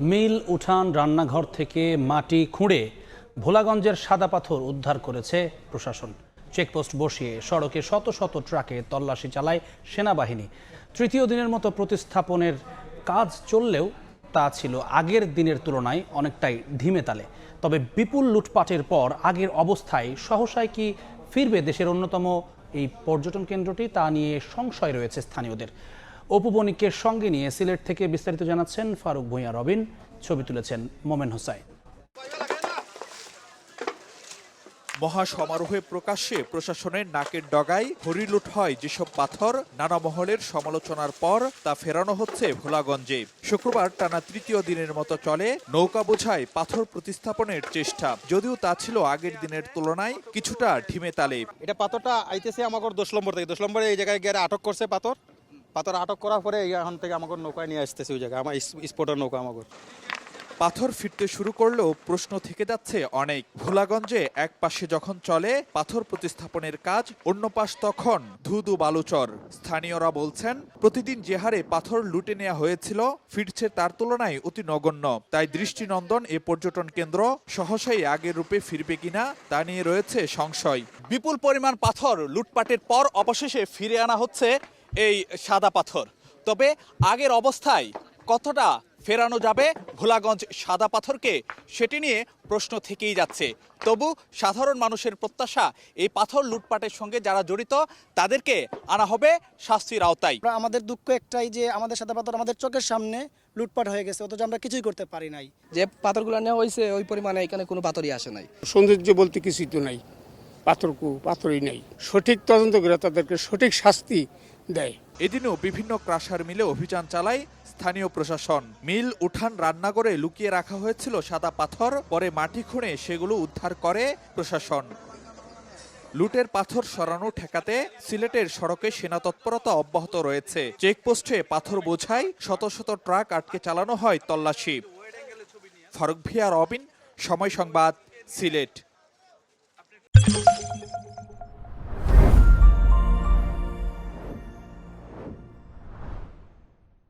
মিল উঠান রান্নাঘর থেকে মাটি খুঁড়ে ভোলাগঞ্জের সাদা পাথর উদ্ধার করেছে প্রশাসন। চেকপোস্ট বসিয়ে সড়কে শত শত ট্রাকে তল্লাশি চালায় সেনাবাহিনী। তৃতীয় দিনের মতো প্রতিস্থাপনের কাজ চললেও তা ছিল আগের দিনের তুলনায় অনেকটাই ধিমে তালে। তবে বিপুল লুটপাটের পর আগের অবস্থায় সহসায় কি ফিরবে দেশের অন্যতম এই পর্যটন কেন্দ্রটি তা নিয়ে সংশয় রয়েছে স্থানীয়দের। অপু বণিকের সঙ্গে নিয়ে সিলেট থেকে বিস্তারিত জানাচ্ছেন ফারুক ভূঁইয়া রবিন। ছবি তুলেছেন মোমেন হোসাইন। মহা সমারোহে প্রকাশ্যে প্রশাসনের নাকের ডগায় হরিলুট হয় যেসব পাথর নানা মহলের সমালোচনার পর তা ফেরানো হচ্ছে ভোলাগঞ্জে। শুক্রবার টানা তৃতীয় দিনের মতো চলে নৌকা বোঝায় পাথর প্রতিস্থাপনের চেষ্টা। যদিও তা ছিল আগের দিনের তুলনায় কিছুটা ঢিমে তালে এটা পাথরটা আইতেছে আমাকে দশ নম্বর থেকে। দশ নম্বরে এই জায়গায় গিয়ে আটক করছে পাথর। পাথর আটক করার পরে এখন থেকে আমাকে নৌকায় নিয়ে আসতেছে ওই জায়গায় আমার স্পোর্টের নৌকা আমাকে। পাথর ফিরতে শুরু করলেও প্রশ্ন থেকে যাচ্ছে অনেক। ভোলাগঞ্জে এক পাশে যখন চলে পাথর প্রতিস্থাপনের কাজ অন্য পাশ তখন ধুধু বালুচর। স্থানীয়রা বলছেন প্রতিদিন যে হারে পাথর লুটে নেওয়া হয়েছিল ফিরছে তার তুলনায় অতি নগণ্য। তাই দৃষ্টিনন্দন এ পর্যটন কেন্দ্র সহসাই আগের রূপে ফিরবে কিনা তা নিয়ে রয়েছে সংশয়। বিপুল পরিমাণ পাথর লুটপাটের পর অবশেষে ফিরে আনা হচ্ছে এই সাদা পাথর। তবে আগের অবস্থায় কতটা ফেরানো যাবে ভোলাগঞ্জ সাদা পাথরকে সেটি নিয়ে প্রশ্ন থেকেই যাচ্ছে। তবু সাধারণ মানুষের প্রত্যাশা এই পাথর লুটপাটের সঙ্গে যারা জড়িত তাদেরকে আনা হবে শাস্তির আওতায়। আমরা আমাদের দুঃখ একটাই যে আমাদের সাদা পাথর আমাদের চোখের সামনে লুটপাট হয়ে গেছে অথচ আমরা কিছুই করতে পারি নাই। যে পাথরগুলো নেওয়া হয়েছে ওই পরিমাণে এখানে কোনো পাথরই আসে নাই। সৌন্দর্য বলতে কিছুই তো নাই। পাথরকু পাথরই নাই। সঠিক তদন্ত করে তাদেরকে সঠিক শাস্তি দেয়। এদিনও বিভিন্ন ক্রাশার মিলে অভিযান চালায় স্থানীয় প্রশাসন। মিল, উঠান, রান্নাঘরে লুকিয়ে রাখা হয়েছিল সাদা পাথর, পরে মাটি খুঁড়ে সেগুলো উদ্ধার করে প্রশাসন। লুটের পাথর সরানো ঠেকাতে সিলেটের সড়কে সেনা তৎপরতা অব্যাহত রয়েছে। চেকপোস্টে পাথর বোঝাই শত শত ট্রাক আটকে চালানো হয় তল্লাশি। ফারুক ভিয়া, রবিন, সময় সংবাদ, সিলেট।